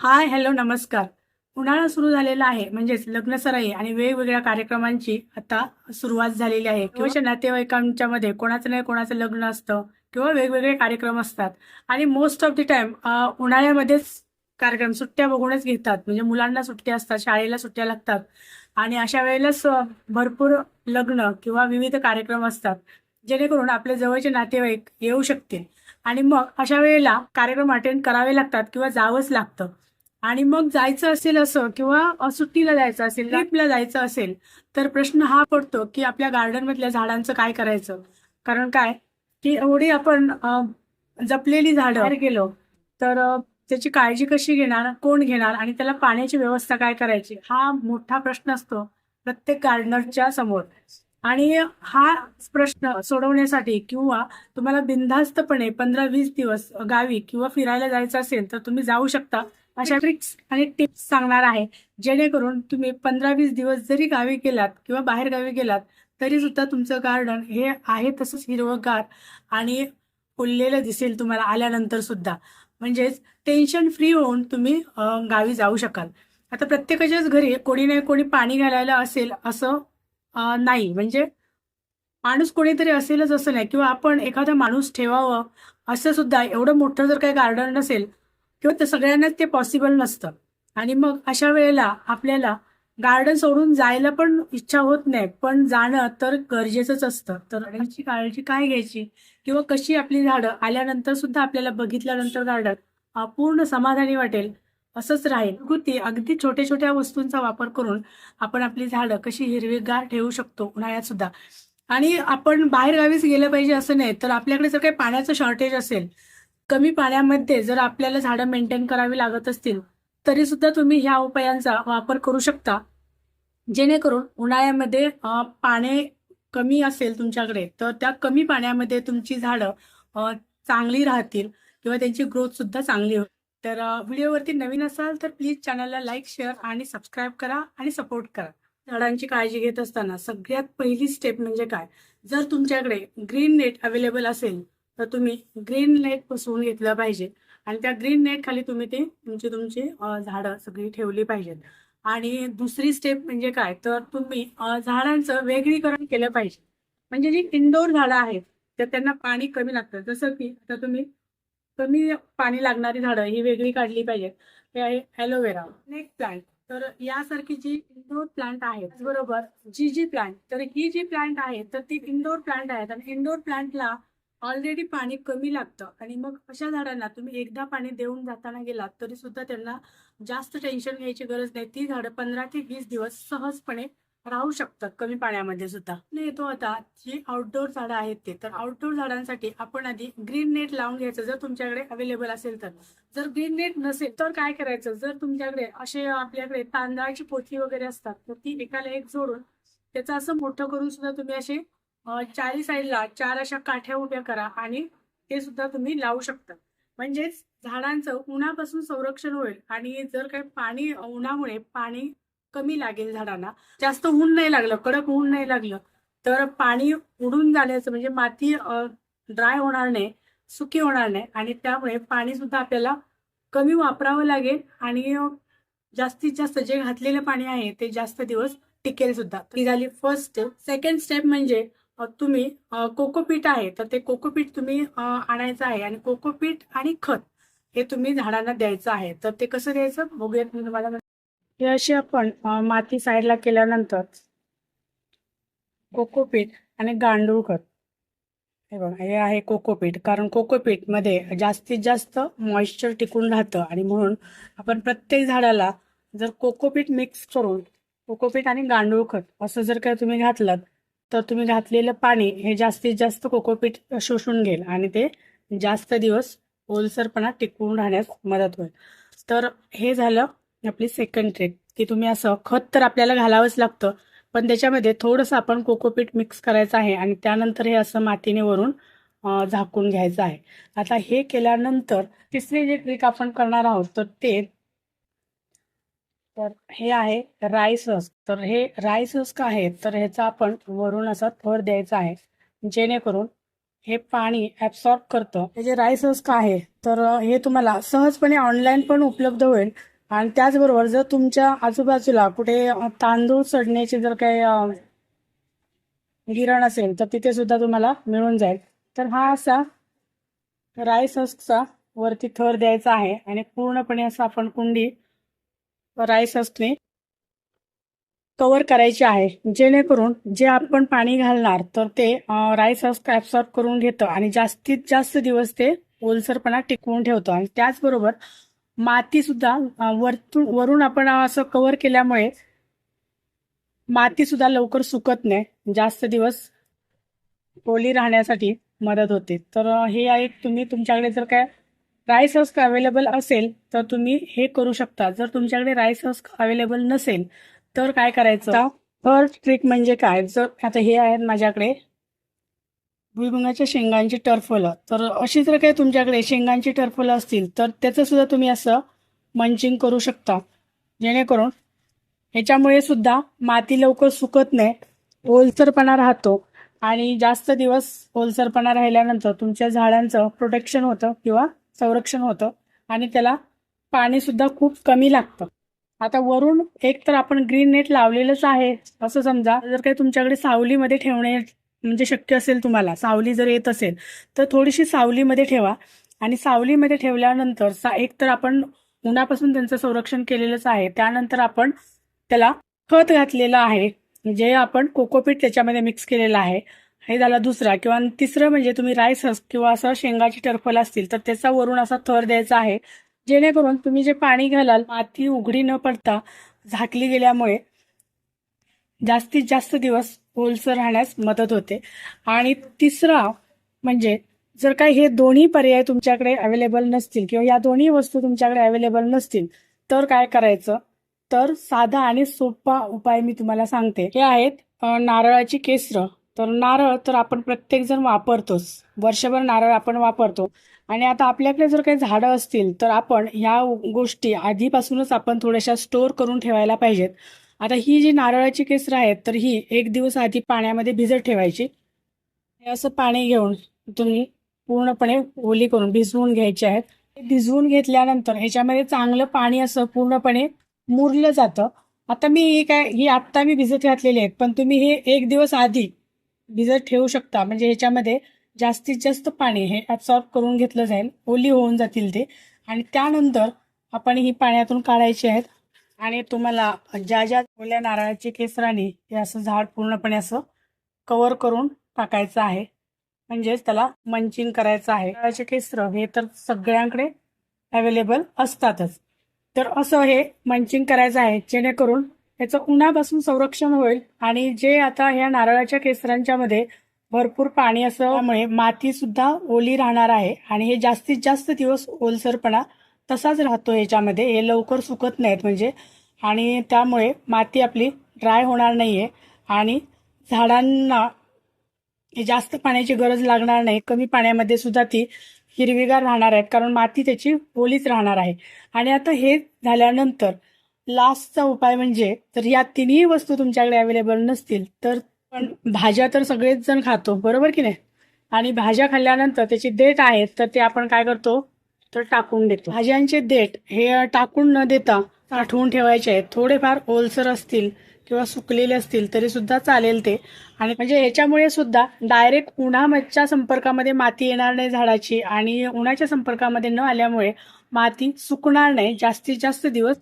Hi hello नमस्कार. उन्हाळा सुरू झालेला आहे. म्हणजेच लग्न सराई आणि वेगवेगळ्या कार्यक्रमांची आता सुरुवात झालेली आहे. किंवा नातेवाईकांच्या मध्ये कोणाचं नाही कोणाचं लग्न असतं किंवा वेगवेगळे कार्यक्रम असतात. आणि मोस्ट ऑफ द टाइम उन्हाळ्यामध्येच कार्यक्रम सुट्ट्या बघूनच घेतात. म्हणजे मुलांना सुट्ट्या असतात शाळेला सुट्ट्या लागतात. आणि अशा वेळेलाच भरपूर लग्न किंवा विविध कार्यक्रम असतात. जेणेकरून आपले जवळचे नातेवाईक येऊ शकतील. आणि मग अशा वेळेला कार्यक्रम अटेंड करावे लागतात किंवा जावंच लागतं. आणि मग जायचं असेल असं किंवा सुट्टीला जायचं असेल ट्रिपला जायचं असेल तर प्रश्न हा पडतो की आपल्या गार्डन मधल्या झाडांचं काय करायचं? कारण काय? की एवढी आपण जपलेली झाडं गेलो तर त्याची काळजी कशी घेणार? कोण घेणार? आणि त्याला पाण्याची व्यवस्था काय करायची? हा मोठा प्रश्न असतो प्रत्येक गार्डनरच्या समोर. आणि हा प्रश्न सोडवण्यासाठी किंवा तुम्हाला बिनधास्तपणे पंधरा वीस दिवस गावी किंवा फिरायला जायचं असेल तर तुम्ही जाऊ शकता. अशा ट्रिक्स आणि टिप्स सांगणार आहे. जेणेकरून तुम्ही पंधरा वीस दिवस जरी गावी गेलात किंवा बाहेर गावी गेलात तरी सुद्धा तुमचं गार्डन हे आहे तसंच हिरवंगार आणि फुललेलं दिसेल तुम्हाला आल्यानंतर सुद्धा. म्हणजेच टेन्शन फ्री होऊन तुम्ही गावी जाऊ शकाल. आता प्रत्येकाच्याच घरी कोणी नाही कोणी पाणी घालायला असेल असं नाही. म्हणजे माणूस कोणीतरी असेलच असं नाही. किंवा आपण एखादा माणूस ठेवावं असं सुद्धा एवढं मोठं जर काही गार्डन नसेल किंवा ते सगळ्यांनाच ते पॉसिबल नसतं. आणि मग अशा वेळेला आपल्याला गार्डन सोडून जायला पण इच्छा होत नाही. पण जाणं तर गरजेचंच असतं. तर गार्डनची काळजी काय घ्यायची? किंवा कशी आपली झाडं? आल्यानंतर सुद्धा आपल्याला बघितल्यानंतर गार्डन पूर्ण समाधानी वाटेल असंच राहील. कृती अगदी छोट्या छोट्या वस्तूंचा वापर करून आपण आपली झाडं कशी हिरवीगार ठेवू शकतो उन्हाळ्यात सुद्धा. आणि आपण बाहेरगावीच गेलं पाहिजे असं नाही तर आपल्याकडे जर काही पाण्याचं शॉर्टेज असेल कमी पाण्यामध्ये जर आपल्याला झाडं मेंटेन करावी लागत असतील तरी सुद्धा तुम्ही ह्या उपायांचा वापर करू शकता. जेणेकरून उन्हाळ्यामध्ये पाणी कमी असेल तुमच्याकडे तर त्या कमी पाण्यामध्ये तुमची झाडं चांगली राहतील किंवा त्यांची ग्रोथ सुद्धा चांगली होईल. तर व्हिडिओवरती नवीन असाल तर प्लीज चॅनलला लाईक शेअर आणि सबस्क्राईब करा आणि सपोर्ट करा. झाडांची काळजी घेत असताना सगळ्यात पहिली स्टेप म्हणजे काय? जर तुमच्याकडे ग्रीन नेट अवेलेबल असेल तर तुम्ही ग्रीन नेट बसवून घेतलं पाहिजे. आणि त्या ग्रीन नेट खाली तुम्ही ते तुमची तुमची झाडं सगळी ठेवली पाहिजेत. आणि दुसरी स्टेप म्हणजे काय? तर तुम्ही झाडांचं वेगळीकरण केलं पाहिजे. म्हणजे जी इंडोर झाडं आहेत तर त्यांना पाणी कमी लागतं. जसं की आता तुम्ही कमी पाणी लागणारी झाडं ही वेगळी काढली पाहिजेत. हे आहे ॲलोवेरा नेक प्लांट तर यासारखी जी इंडोर प्लांट आहेत बरोबर जी जी प्लांट तर ही जी प्लांट आहे तर ती इंडोर प्लांट आहेत. आणि इंडोर प्लांटला ऑलरेडी पाणी कमी लागतं. आणि मग अशा झाडांना तुम्ही एकदा पाणी देऊन जाताना गेलात तरी सुद्धा त्यांना जास्त टेन्शन घ्यायची गरज नाही. ती झाडं पंधरा ते वीस दिवस सहजपणे राहू शकतात कमी पाण्यामध्ये सुद्धा. येतो आता जी आउटडोर झाडं आहेत ते तर आउटडोर झाडांसाठी आपण आधी ग्रीन नेट लावून घ्यायचं जर तुमच्याकडे अवेलेबल असेल तर. जर ग्रीन नेट नसेल तर काय करायचं? जर तुमच्याकडे असे आपल्याकडे तांदळाची पोथी वगैरे असतात तर ती एकाला एक जोडून त्याचं असं मोठं करून सुद्धा तुम्ही असे चारी साईडला चार अशा काठ्या उभ्या करा आणि ते सुद्धा तुम्ही लावू शकता. म्हणजेच झाडांचं उन्हापासून संरक्षण होईल आणि जर काही पाणी उन्हामुळे पाणी कमी लागेल झाडांना जास्त ऊन नाही लागलं कडक ऊन नाही लागलं तर पाणी उडून जाण्याचं म्हणजे माती ड्राय होणार नाही सुकी होणार नाही आणि त्यामुळे पाणी सुद्धा आपल्याला कमी वापरावं लागेल आणि जास्तीत जास्त जे घातलेलं पाणी आहे ते जास्त दिवस टिकेल सुद्धा. ही झाली फर्स्ट स्टेप सेकंड स्टेप म्हणजे तुम्ही कोकोपीट आहे तर ते कोकोपीट तुम्ही आणायचं आहे आणि कोकोपीट आणि खत हे तुम्ही झाडांना द्यायचं आहे. तर ते कसं द्यायचं? बघूयात मी तुम्हाला. हे अशी आपण माती साईडला केल्यानंतर कोकोपीट आणि गांडूळ खत. हे बघा हे आहे कोकोपीट. कारण कोकोपीटमध्ये जास्तीत जास्त मॉइश्चर टिकून राहतं आणि म्हणून आपण प्रत्येक झाडाला जर कोकोपीट मिक्स करून कोकोपीट आणि गांडूळ खत असं जर काय तुम्ही घातलं तर तुम्ही घातलेलं पाणी हे जास्तीत जास्त कोकोपीट शोषून घेईल आणि ते जास्त दिवस ओलसरपणा टिकवून राहण्यास मदत होईल. तर हे झालं आपली सेकंड ट्रिक की तुम्ही असं खत तर आपल्याला घालावंच लागतं पण त्याच्यामध्ये थोडंसं आपण कोकोपीट मिक्स करायचं आहे आणि त्यानंतर हे असं मातीने वरून झाकून घ्यायचं आहे. आता हे केल्यानंतर तिसरी जी ट्रिक आपण करणार आहोत तर ते तर हे आहे रायसस तर हे राईस का आहे तर ह्याचा आपण वरून असा थर द्यायचा आहे जेणेकरून हे पाणी ॲब्सॉर्ब करतं. हे जे राईस का आहे तर हे तुम्हाला सहजपणे ऑनलाईन पण उपलब्ध होईल. आणि त्याचबरोबर जर तुमच्या आजूबाजूला कुठे तांदूळ चढण्याचे जर काही गिरण असेल तर तिथे सुद्धा तुम्हाला मिळून जाईल. तर हा असा रायसस्कचा वरती थर द्यायचा आहे आणि पूर्णपणे असं आपण कुंडी राईस हस्कने कव्हर करायची आहे. जेणेकरून जे आपण पाणी घालणार तर ते अ, राईस ॲब्सॉर्ब करून घेतं आणि जास्तीत जास्त दिवस ते ओलसरपणा टिकवून ठेवतं. आणि त्याचबरोबर माती सुद्धा वरतून वरून आपण असं कव्हर केल्यामुळे माती सुद्धा लवकर सुकत नाही. जास्त दिवस ओली राहण्यासाठी मदत होते. तर हे एक तुम्ही तुमच्याकडे जर काय राईस हस्क अवेलेबल असेल तर तुम्ही हे करू शकता. जर तुमच्याकडे राईस हस्क अवेलेबल नसेल तर काय करायचं? फर्स्ट ट्रिक म्हणजे काय? जर आता हे आहेत माझ्याकडे भुईमुगाच्या शेंगांची टरफलं. तर अशी जर काही तुमच्याकडे शेंगांची टरफलं असतील तर त्याचं सुद्धा तुम्ही असं मंचिंग करू शकता. जेणेकरून ह्याच्यामुळे सुद्धा माती लवकर सुकत नाही ओलसरपणा राहतो. आणि जास्त दिवस ओलसरपणा राहिल्यानंतर तुमच्या झाडांचं प्रोटेक्शन होतं किंवा संरक्षण होतं आणि त्याला पाणी सुद्धा खूप कमी लागतं. आता वरून एक तर आपण ग्रीन नेट लावलेलंच आहे असं समजा. जर काही तुमच्याकडे सावलीमध्ये ठेवणे म्हणजे शक्य असेल तुम्हाला सावली जर येत असेल तर थोडीशी सावलीमध्ये ठेवा. आणि सावलीमध्ये ठेवल्यानंतर सा एक तर आपण उन्हापासून त्यांचं संरक्षण केलेलंच आहे. त्यानंतर आपण त्याला खत घातलेलं आहे. जे आपण कोकोपीट त्याच्यामध्ये मिक्स केलेलं आहे. हे झाला दुसरा किंवा तिसरं म्हणजे तुम्ही राईस किंवा असं शेंगाची टरफल असतील तर त्याचा वरून असा थर द्यायचा आहे. जेणेकरून तुम्ही जे पाणी घालाल माती उघडी न पडता झाकली गेल्यामुळे जास्तीत जास्त दिवस ओलसर राहण्यास मदत होते. आणि तिसरा म्हणजे जर काही हे दोन्ही पर्याय तुमच्याकडे अवेलेबल नसतील किंवा या दोन्ही वस्तू तुमच्याकडे अवेलेबल नसतील तर काय करायचं? तर साधा आणि सोपा उपाय मी तुम्हाला सांगते. हे आहेत नारळाची केसरं. तर नारळ तर आपण प्रत्येकजण वापरतोच. वर्षभर नारळ आपण वापरतो. आणि आता आपल्याकडे जर काही झाडं असतील तर आपण ह्या गोष्टी आधीपासूनच आपण थोड्याशा स्टोअर करून ठेवायला पाहिजेत. आता ही जी नारळाची केसरं आहेत तर ही एक दिवस आधी पाण्यामध्ये भिजत ठेवायची. हे असं पाणी घेऊन तुम्ही पूर्णपणे ओली करून भिजवून घ्यायचे आहेत. भिजवून घेतल्यानंतर ह्याच्यामध्ये चांगलं पाणी असं पूर्णपणे मुरलं जातं. आता मी ही काय ही आत्ता मी भिजत घातलेली आहेत पण तुम्ही हे एक दिवस आधी भिजत ठेवू शकता. म्हणजे ह्याच्यामध्ये जास्तीत जास्त पाणी हे ॲब्सॉर्ब करून घेतलं जाईल. ओली होऊन जातील ते. आणि त्यानंतर आपण ही पाण्यातून काढायची आहेत. आणि तुम्हाला ज्या ज्या ओल्या नारळाची केसराने हे असं झाड पूर्णपणे असं कवर करून टाकायचं आहे. म्हणजेच त्याला मंचिंग करायचं आहे. नारळाचे केसर हे तर सगळ्यांकडे अवेलेबल असतातच. तर असं हे मंचिंग करायचं आहे. जेणेकरून याचं उन्हापासून संरक्षण होईल. आणि जे आता ह्या नारळाच्या केसरांच्या मध्ये भरपूर पाणी असल्यामुळे माती सुद्धा ओली राहणार आहे. आणि हे जास्तीत जास्त दिवस ओलसरपणा तसाच राहतो याच्यामध्ये. हे लवकर सुकत नाहीत म्हणजे. आणि त्यामुळे माती आपली ड्राय होणार नाहीये. आणि झाडांना हे जास्त पाण्याची गरज लागणार नाही. कमी पाण्यामध्ये सुद्धा ती हिरवीगार राहणार आहेत. कारण माती त्याची ओलीच राहणार आहे. आणि आता हे झाल्यानंतर लास्टचा उपाय म्हणजे जर या तिन्ही वस्तू तुमच्याकडे अवेलेबल नसतील तर पण भाज्या तर सगळेच जण खातो बरोबर की नाही? आणि भाज्या खाल्ल्यानंतर त्याची देठ आहेत तर ते आपण काय करतो? तर टाकून देतो. भाज्यांचे देठ हे टाकून न देता साठवून ठेवायचे आहेत. थोडेफार ओलसर असतील किंवा सुकलेले असतील तरी सुद्धा चालेल ते. आणि म्हणजे ह्याच्यामुळे सुद्धा डायरेक्ट उन्हाच्या संपर्कामध्ये माती येणार नाही झाडाची आणि उन्हाच्या संपर्कामध्ये न आल्यामुळे माती सुकणार नाही. जास्तीत जास्त दिवस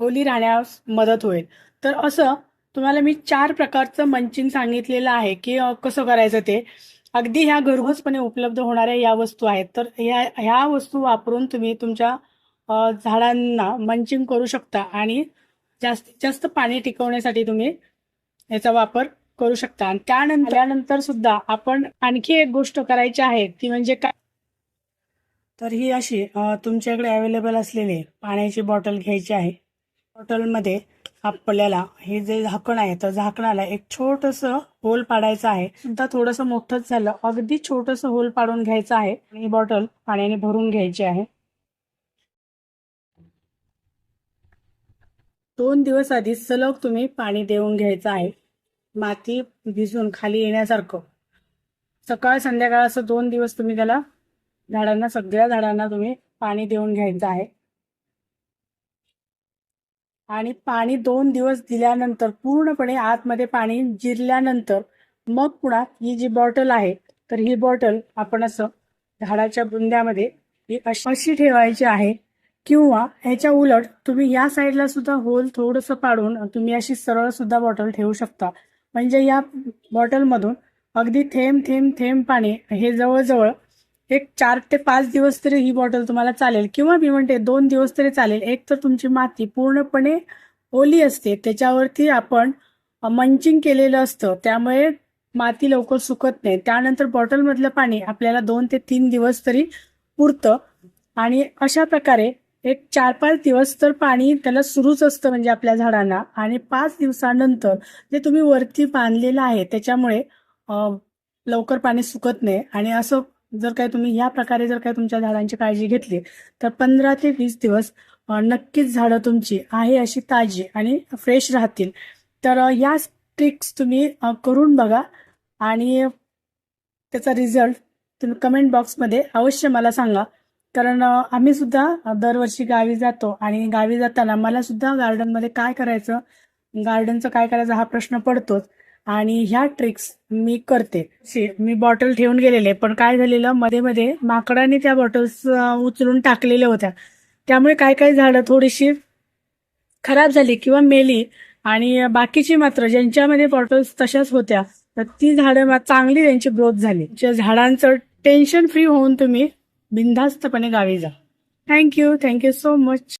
ओली राहण्यास मदत होईल. तर असं तुम्हाला मी चार प्रकारचं मंचिंग सांगितलेलं आहे की कसं करायचं ते. अगदी ह्या घरघोसपणे उपलब्ध होणाऱ्या या वस्तू आहेत. तर ह्या ह्या वस्तू वापरून तुम्ही तुमच्या झाडांना मंचिंग करू शकता आणि जास्तीत जास्त पाणी टिकवण्यासाठी तुम्ही याचा वापर करू शकता. आणि त्यानंतर त्यानंतर सुद्धा आपण आणखी एक गोष्ट करायची आहे. ती म्हणजे काय? तर ही अशी तुमच्याकडे अवेलेबल असलेली पाण्याची बॉटल घ्यायची आहे. बॉटलमध्ये आपल्याला हे जे झाकण आहे तर झाकणाला एक छोटस होल पाडायचं आहे. सुद्धा थोडस मोठंच झालं. अगदी छोटस होल पाडून घ्यायचं आहे. आणि ही बॉटल पाण्याने भरून घ्यायची आहे. दोन दिवस आधी सलग तुम्ही पाणी देऊन घ्यायचं आहे. माती भिजून खाली येण्यासारखं. सकाळ संध्याकाळ असं दोन दिवस तुम्ही त्याला झाडांना सगळ्या झाडांना तुम्ही पाणी देऊन घ्यायचं आहे. आणि पाणी दोन दिवस दिल्यानंतर पूर्णपणे आतमध्ये पाणी जिरल्यानंतर मग पुन्हा ही जी बॉटल आहे तर ही बॉटल आपण असं झाडाच्या बुंद्यामध्ये ही अशी अशी ठेवायची आहे किंवा ह्याच्या उलट तुम्ही या साईडला सुद्धा होल थोडंसं पाडून तुम्ही अशी सरळ सुद्धा बॉटल ठेवू शकता. म्हणजे या बॉटलमधून अगदी थेंब थेंब थेंब पाणी हे जवळजवळ एक चार ते पाच दिवस तरी ही बॉटल तुम्हाला चालेल. किंवा मी म्हणते दोन दिवस तरी चालेल. एक तर तुमची माती पूर्णपणे ओली असते. त्याच्यावरती आपण मंचिंग केलेलं असतं. त्यामुळे माती लवकर सुकत नाही. त्यानंतर बॉटलमधलं पाणी आपल्याला दोन ते तीन दिवस तरी पुरतं. आणि अशा प्रकारे एक चार पाच दिवस तर पाणी त्याला सुरूच असतं म्हणजे आपल्या झाडांना. आणि पाच दिवसानंतर जे तुम्ही वरती बांधलेलं आहे त्याच्यामुळे लवकर पाणी सुकत नाही. आणि असं जर काय तुम्ही या प्रकारे जर काय तुमच्या झाडांची काळजी घेतली तर पंधरा ते वीस दिवस नक्कीच झाडं तुमची आहे अशी ताजी आणि फ्रेश राहतील. तर या ट्रिक्स तुम्ही करून बघा आणि त्याचा रिझल्ट तुम्ही कमेंट बॉक्समध्ये अवश्य मला सांगा. कारण आम्ही सुद्धा दरवर्षी गावी जातो आणि गावी जाताना मला सुद्धा गार्डनमध्ये काय करायचं गार्डनचं काय करायचं हा प्रश्न पडतोच. आणि ह्या ट्रिक्स मी करते. शे- मी बॉटल ठेवून गेलेले पण काय झालेलं मध्ये मध्ये माकडाने त्या बॉटल्स उचलून टाकलेल्या होत्या. त्यामुळे काय काय झाडं थोडीशी खराब झाली किंवा मेली आणि बाकीची मात्र ज्यांच्यामध्ये बॉटल्स तशाच होत्या तर ती झाडं चांगली त्यांची ग्रोथ झाली. ज्या झाडांचं टेन्शन फ्री होऊन तुम्ही बिनधास्तपणे गावी जा. Thank you thank you so much